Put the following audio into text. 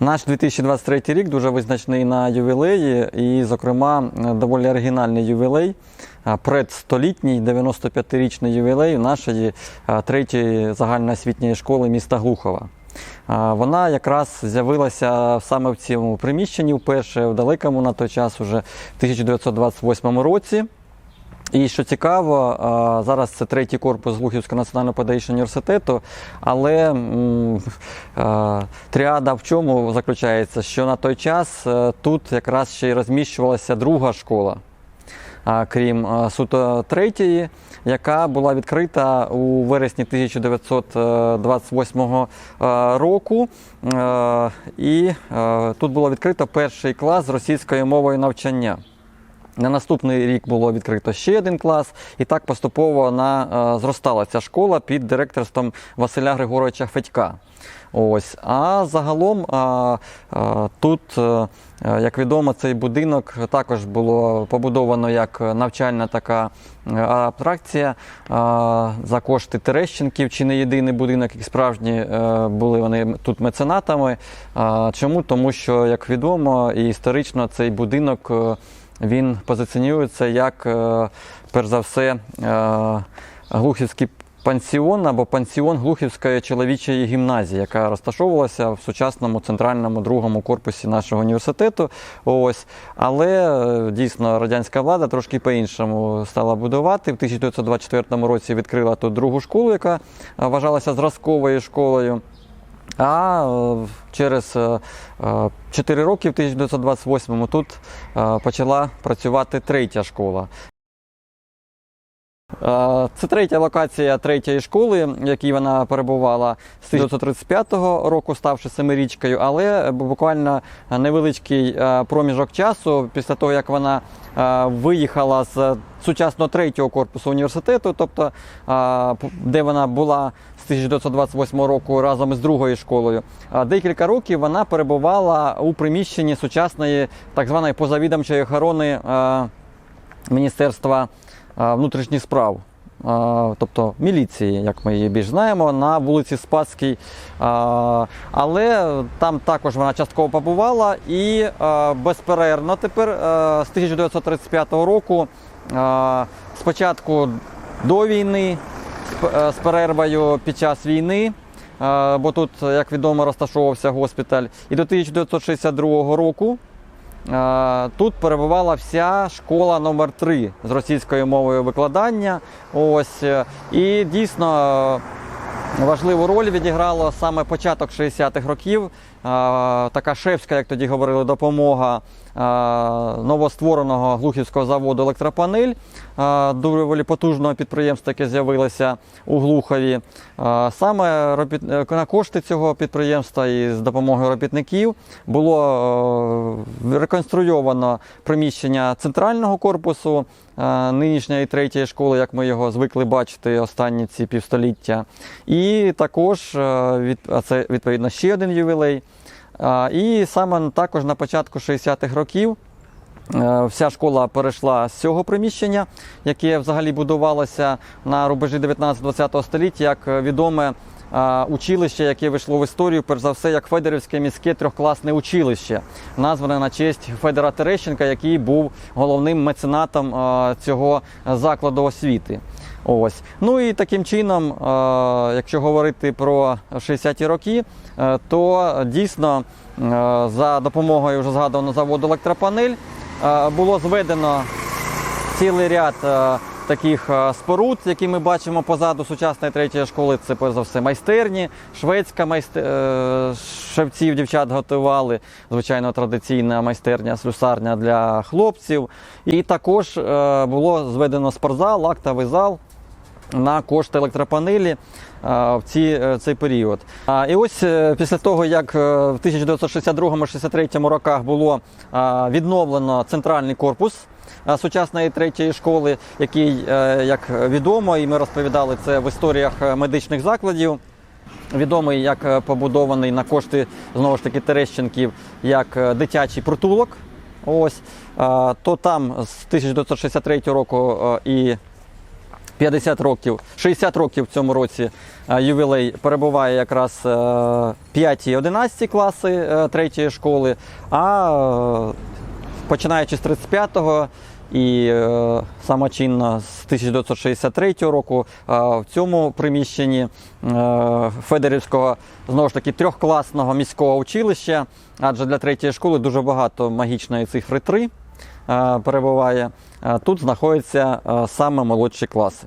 Наш 2023 рік дуже визначний на ювілеї, і, зокрема, доволі оригінальний ювілей, предстолітній 95-річний ювілей нашої третьої загальноосвітньої школи міста Глухова. Вона якраз з'явилася саме в цьому приміщенні вперше в далекому на той час, уже в 1928 році. І що цікаво, зараз це третій корпус Глухівського національного педагогічного університету, але тріада в чому заключається, що на той час е, тут якраз ще й розміщувалася друга школа, крім суто третьої, яка була відкрита у вересні 1928 е, року. Е, І е, тут було відкрито перший клас з російською мовою навчання. На наступний рік було відкрито ще один клас, і так поступово вона е, зростала ця школа під директорством Василя Григоровича Федька. Ось. А загалом а, а, тут, е, як відомо, цей будинок також було побудовано як навчальна така е, атракція за кошти Терещенків, чи не єдиний будинок, як справжні е, були вони тут меценатами. Чому? Тому що, як відомо, і історично цей будинок. е, він позиціонується як, е, перш за все, е, Глухівський пансіон або пансіон Глухівської чоловічої гімназії, яка розташовувалася в сучасному центральному другому корпусі нашого університету. Ось. Але е, дійсно радянська влада трошки по-іншому стала будувати. В 1924 році відкрила тут другу школу, яка е, вважалася зразковою школою. А е, через 4 роки, в 1928-му, тут почала працювати третя школа. Е, Це третя локація третьої школи, в якій вона перебувала з 1935 року, ставши семирічкою, але буквально невеличкий е, проміжок часу після того, як вона е, виїхала з сучасного третього корпусу університету, тобто де вона була з 1928 року разом із другою школою. Декілька років вона перебувала у приміщенні сучасної так званої позавідомчої охорони Міністерства внутрішніх справ. Тобто міліції, як ми її більш знаємо, на вулиці Спасській. Але там також вона частково побувала і безперервно тепер з 1935 року, спочатку до війни, е, з перервою під час війни, бо тут, як відомо, розташовувався госпіталь, і до 1962 року. Е, Тут перебувала вся школа номер 3 з російською мовою викладання. Ось е, і дійсно важливу роль відіграло саме початок 60-х років. Така шефська, як тоді говорили, допомога новоствореного глухівського заводу Електропанель, доволі потужного підприємства, яке з'явилося у Глухові. Саме е, на кошти цього підприємства і з допомогою робітників було е, реконструйовано приміщення центрального корпусу е, нинішньої третьої школи, як ми його звикли бачити останні ці півстоліття. І також це відповідно ще один ювілей. І саме також на початку 60-х років. Е, Вся школа перейшла з цього приміщення, яке взагалі будувалося на рубежі 19-20 століття, як е, відоме училище, яке вийшло в історію, перш за все, як Федорівське міське трьохкласне училище, назване на честь Федора Терещенка, який був головним меценатом цього закладу освіти. Ось. Ну і таким чином, якщо говорити про 60-ті роки, е, то дійсно е, за допомогою вже згаданого заводу електропанель е, було зведено цілий ряд е, таких е, споруд, які ми бачимо позаду сучасної третьої школи. Це перш за все майстерні, шведська майстер... е, шевців, дівчат готували. Звичайно, традиційна майстерня, слюсарня для хлопців. І також було зведено спортзал, актовий зал на кошти електропанелі в ці, цей період. А, І ось після того, як в 1962-63 роках було відновлено центральний корпус сучасної третьої школи, який, е, як відомо, і ми розповідали це в історіях е, медичних закладів. Відомий як е, побудований на кошти знову ж таки Терещенків, як дитячий притулок. Ось, то там з 1963 року і 50 років, 60 років в цьому році ювілей перебуває якраз е, 5 і 11 класи третьої школи, а починаючи з 35-го і е, самочинно з 1963 року е, в цьому приміщенні е, Федерівського знову ж таки трьохкласного міського училища, адже для третьої школи дуже багато магічної цифри 3 е, перебуває. Тут знаходяться е, саме молодші класи.